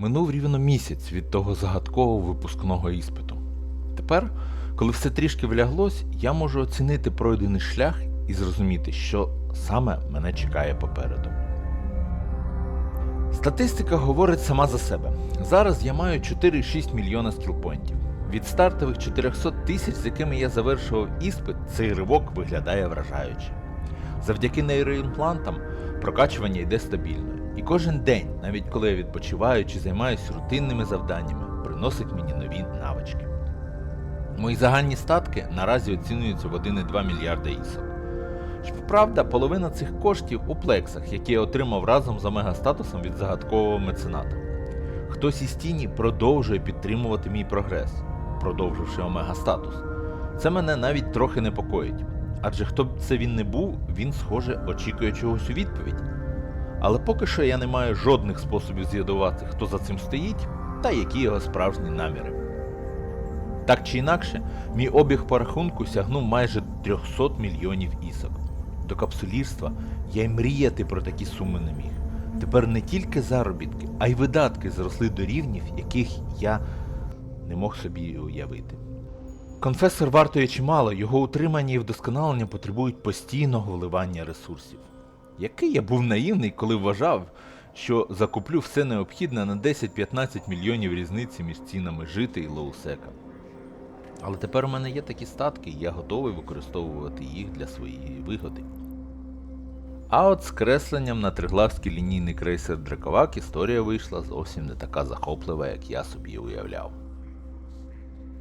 Минув рівно місяць від того загадкового випускного іспиту. Тепер, коли все трішки вляглось, я можу оцінити пройдений шлях і зрозуміти, що саме мене чекає попереду. Статистика говорить сама за себе. Зараз я маю 4,6 мільйона скілпойнтів. Від стартових 400 тисяч, з якими я завершував іспит, цей ривок виглядає вражаюче. Завдяки нейроімплантам прокачування йде стабільно. І кожен день, навіть коли я відпочиваю чи займаюся рутинними завданнями, приносить мені нові навички. Мої загальні статки наразі оцінюються в 1,2 мільярда ісок. Щоправда, половина цих коштів у плексах, які я отримав разом з омега-статусом від загадкового мецената. Хтось із тіні продовжує підтримувати мій прогрес, продовживши омега-статус. Це мене навіть трохи непокоїть. Адже хто б це він не був, він, схоже, очікує чогось у відповідь. Але поки що я не маю жодних способів з'ядувати, хто за цим стоїть та які його справжні наміри. Так чи інакше, мій обіг по рахунку сягнув майже 300 мільйонів ісок. До капсулірства я й мріяти про такі суми не міг. Тепер не тільки заробітки, а й видатки зросли до рівнів, яких я не мог собі уявити. Конфесор вартує чимало, його утримання і вдосконалення потребують постійного вливання ресурсів. Який я був наївний, коли вважав, що закуплю все необхідне на 10-15 мільйонів різниці між цінами жити і лоусека. Але тепер у мене є такі статки, і я готовий використовувати їх для своєї вигоди. А от з кресленням на триглавський лінійний крейсер Драковак історія вийшла зовсім не така захоплива, як я собі уявляв.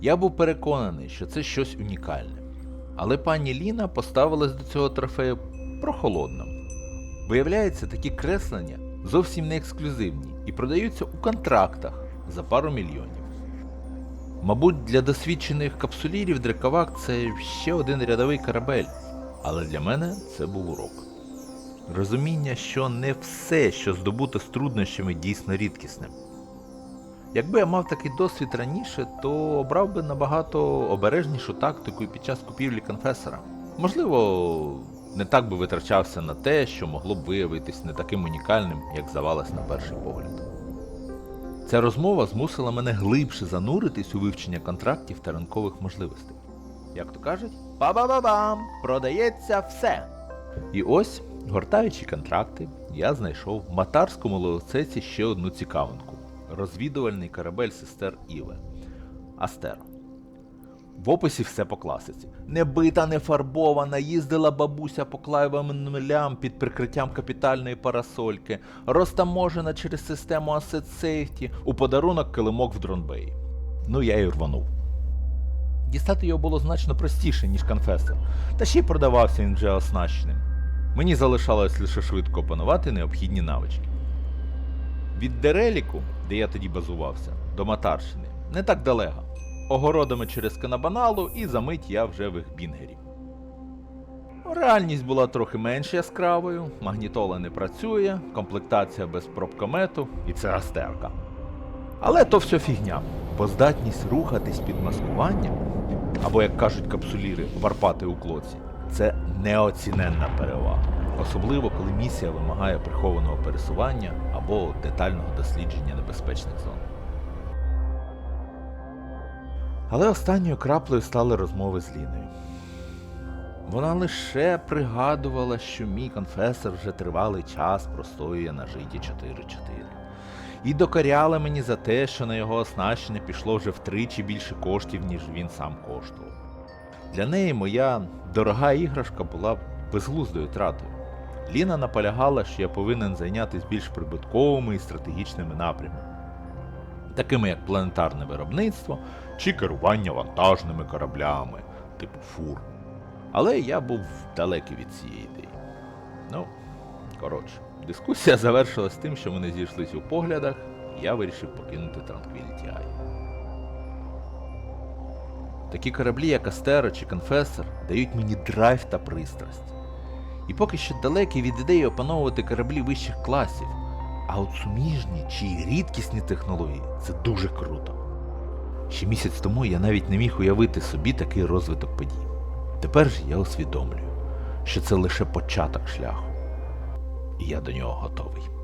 Я був переконаний, що це щось унікальне. Але пані Ліна поставилась до цього трофею прохолодно. Виявляється, такі креслення зовсім не ексклюзивні і продаються у контрактах за пару мільйонів. Мабуть, для досвідчених капсулірів Драковак це ще один рядовий корабель, але для мене це був урок. Розуміння, що не все, що здобуто з труднощами, дійсно рідкісне. Якби я мав такий досвід раніше, то обрав би набагато обережнішу тактику під час купівлі конфесора. Можливо, не так би витрачався на те, що могло б виявитись не таким унікальним, як здавалось на перший погляд. Ця розмова змусила мене глибше зануритись у вивчення контрактів та ринкових можливостей. Як то кажуть, па-ба-ба-бам! Продається все! І ось, гортаючи контракти, я знайшов в матарському лоцеці ще одну цікавинку розвідувальний корабель сестер Іве Астеро. В описі все по класиці. Небита, не фарбована, їздила бабуся по клайвим нулям під прикриттям капітальної парасольки, розтаможена через систему Asset Safety, у подарунок килимок в дронбеї. Ну я й рванув. Дістати його було значно простіше, ніж конфесор, та ще й продавався він вже оснащеним. Мені залишалось лише швидко опанувати необхідні навички. Від Дереліку, де я тоді базувався, до Матарщини, не так далеко. Огородами через канабаналу і за мить я вже в Ехбінгері. Реальність була трохи менш яскравою, магнітола не працює, комплектація без пробкомету і це астерка. Але то все фігня, бо здатність рухатись під маскуванням, або, як кажуть капсуліри, варпати у клоці, це неоціненна перевага. Особливо, коли місія вимагає прихованого пересування або детального дослідження небезпечних зон. Але останньою краплею стали розмови з Ліною. Вона лише пригадувала, що мій конфесор вже тривалий час простоює на житі 4-4. І докоряла мені за те, що на його оснащення пішло вже втричі більше коштів, ніж він сам коштував. Для неї моя дорога іграшка була безглуздою тратою. Ліна наполягала, що я повинен зайнятися більш прибутковими і стратегічними напрямами, такими як планетарне виробництво чи керування вантажними кораблями, типу фур. Але я був далекий від цієї ідеї. Ну, коротше, дискусія завершилась тим, що ми не зійшлись у поглядах, і я вирішив покинути Tranquility Eye. Такі кораблі, як Астера чи Конфесор, дають мені драйв та пристрасть. І поки що далекий від ідеї опановувати кораблі вищих класів, а от суміжні чи рідкісні технології це дуже круто. Ще місяць тому я навіть не міг уявити собі такий розвиток подій. Тепер ж я усвідомлюю, що це лише початок шляху, і я до нього готовий.